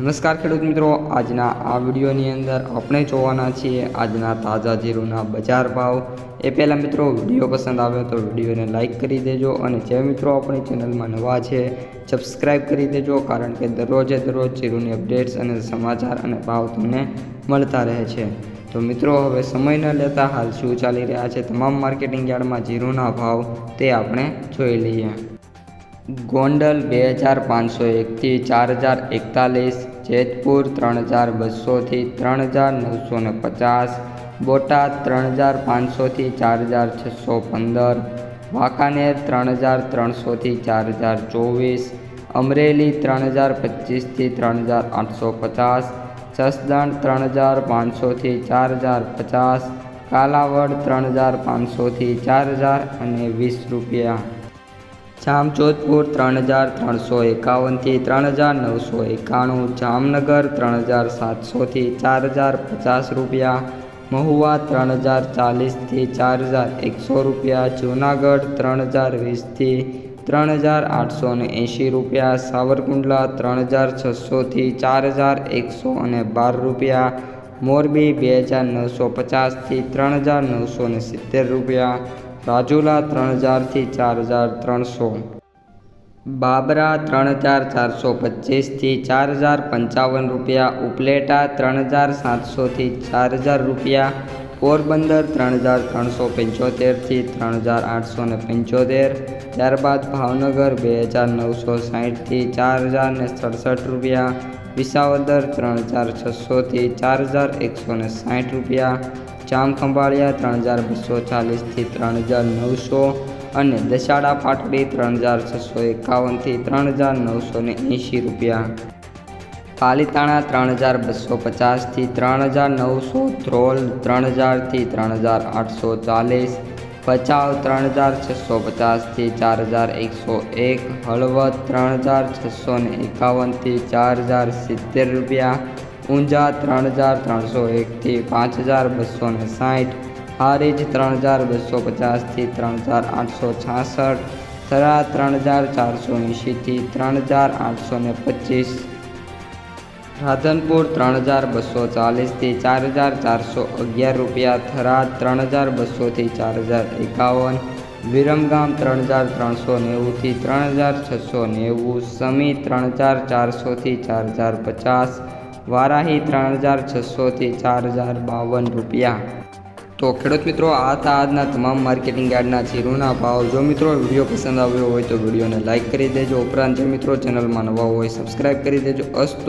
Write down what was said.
નમસ્કાર ખેડૂત મિત્રો. આજના આ વિડીયોની અંદર આપણે જોવાના છીએ આજના તાજા જીરુના બજાર ભાવ. એ પહેલાં મિત્રો વીડિયો પસંદ આવ્યો તો વિડીયોને લાઇક કરી દેજો અને જે મિત્રો આપણી ચેનલમાં નવા છે સબસ્ક્રાઈબ કરી દેજો કારણ કે દરરોજે દરરોજ જીરુની અપડેટ્સ અને સમાચાર અને ભાવ તમને મળતા રહે છે. તો મિત્રો, હવે સમય ન લેતા હાલ શું ચાલી રહ્યા છે તમામ માર્કેટિંગ યાર્ડમાં જીરુના ભાવ તે આપણે જોઈ લઈએ. ગોંડલ બે હજાર પાંચસો એકથી ચાર હજાર એકતાલીસ જેતપુર ત્રણ હજાર બસોથી ત્રણ હજાર નવસો ને પચાસ, બોટાદ ત્રણ હજાર પાંચસોથી ચાર હજાર છસો પંદર વાંકાનેર ત્રણ હજાર ત્રણસોથી ચાર હજાર ચોવીસ, અમરેલી ત્રણ હજાર પચીસથી ત્રણ હજાર આઠસો પચાસ જસદણ ત્રણ હજાર પાંચસોથી ચાર હજાર પચાસ, કાલાવડ ત્રણ હજાર પાંચસોથી ચાર હજાર અને વીસ રૂપિયા. જામજોધપુર ત્રણ હજાર ત્રણસો એકાવનથી ત્રણ હજાર નવસો એકાણું, જામનગર ત્રણ હજાર સાતસોથી ચાર હજાર પચાસ રૂપિયા, મહુવા ત્રણ હજાર ચાલીસથી ચાર હજાર એકસો રૂપિયા, જૂનાગઢ ત્રણ હજાર વીસથી ત્રણ હજાર આઠસો ને એંશી રૂપિયા, સાવરકુંડલા ત્રણ હજાર છસોથી ચાર હજાર એકસો અને બાર રૂપિયા, મોરબી બે હજાર નવસો પચાસથી ત્રણ હજાર નવસો સિત્તેર રૂપિયા રાજુલા ત્રણ હજારથી ચાર હજાર ત્રણસો. બાબરા ત્રણ હજાર ચારસો પચીસથી ચાર હજાર પંચાવન રૂપિયા. ઉપલેટા ત્રણ હજાર સાતસોથી ચાર હજાર રૂપિયા. પોરબંદર ત્રણ હજાર ત્રણસો પંચોતેરથી ત્રણ હજાર આઠસો ને પંચોતેર. ત્યારબાદ ભાવનગર બે હજાર નવસો સાહીઠથી ચાર હજાર ને સડસઠ રૂપિયા. વિસાવદર ત્રણ હજાર છસોથી ચાર હજાર એકસો ને સાઠ રૂપિયા. જામખંભાળિયા ત્રણ હજાર બસો ચાલીસથી ત્રણ હજાર નવસો અને દશાડા પાટડી ત્રણ હજાર છસો એકાવનથી ત્રણ હજાર નવસો ને એંશી રૂપિયા. પાલીતાણા ત્રણ હજાર બસો પચાસથી ત્રણ હજાર નવસો, ધ્રોલ ત્રણ હજારથી ત્રણ હજાર આઠસો ચાલીસ, ભચાઉ ત્રણ હજાર છસો પચાસથી ચાર હજાર એકસો એક, હળવદ ત્રણ હજાર છસો ને એકાવનથી ચાર હજાર સિત્તેર રૂપિયા ઊંઝા ત્રણ હજાર ત્રણસો એકથી પાંચ હજાર બસો ને સાઠ. હારીજ ત્રણ હજાર બસો પચાસથી ત્રણ હજાર આઠસો છાસઠ થરા ત્રણ હજાર ચારસો એંશીથી ત્રણ હજાર આઠસો ને પચીસ. રાધનપુર ત્રણ હજાર બસો ચાલીસથી ચાર હજાર ચારસો અગિયાર રૂપિયા. થરાદ ત્રણ હજાર બસોથી ચાર હજાર એકાવન. વિરમગામ ત્રણ હજાર ત્રણસો નેવુંથી ત્રણ હજાર છસો નેવું સમી ત્રણ હજાર ચારસોથી ચાર હજાર પચાસ. વારાહી ત્રણ હજાર છસોથી ચાર હજાર બાવન રૂપિયા. તો ખેડૂત મિત્રો, આ હતા આજના તમામ માર્કેટિંગ યાર્ડના જીરુના ભાવ. જો મિત્રો વીડિયો પસંદ આવ્યો હોય તો વિડીયોને લાઇક કરી દેજો. ઉપરાંત જે મિત્રો ચેનલમાં નવા હોય સબસ્ક્રાઈબ કરી દેજો. અસ્તુ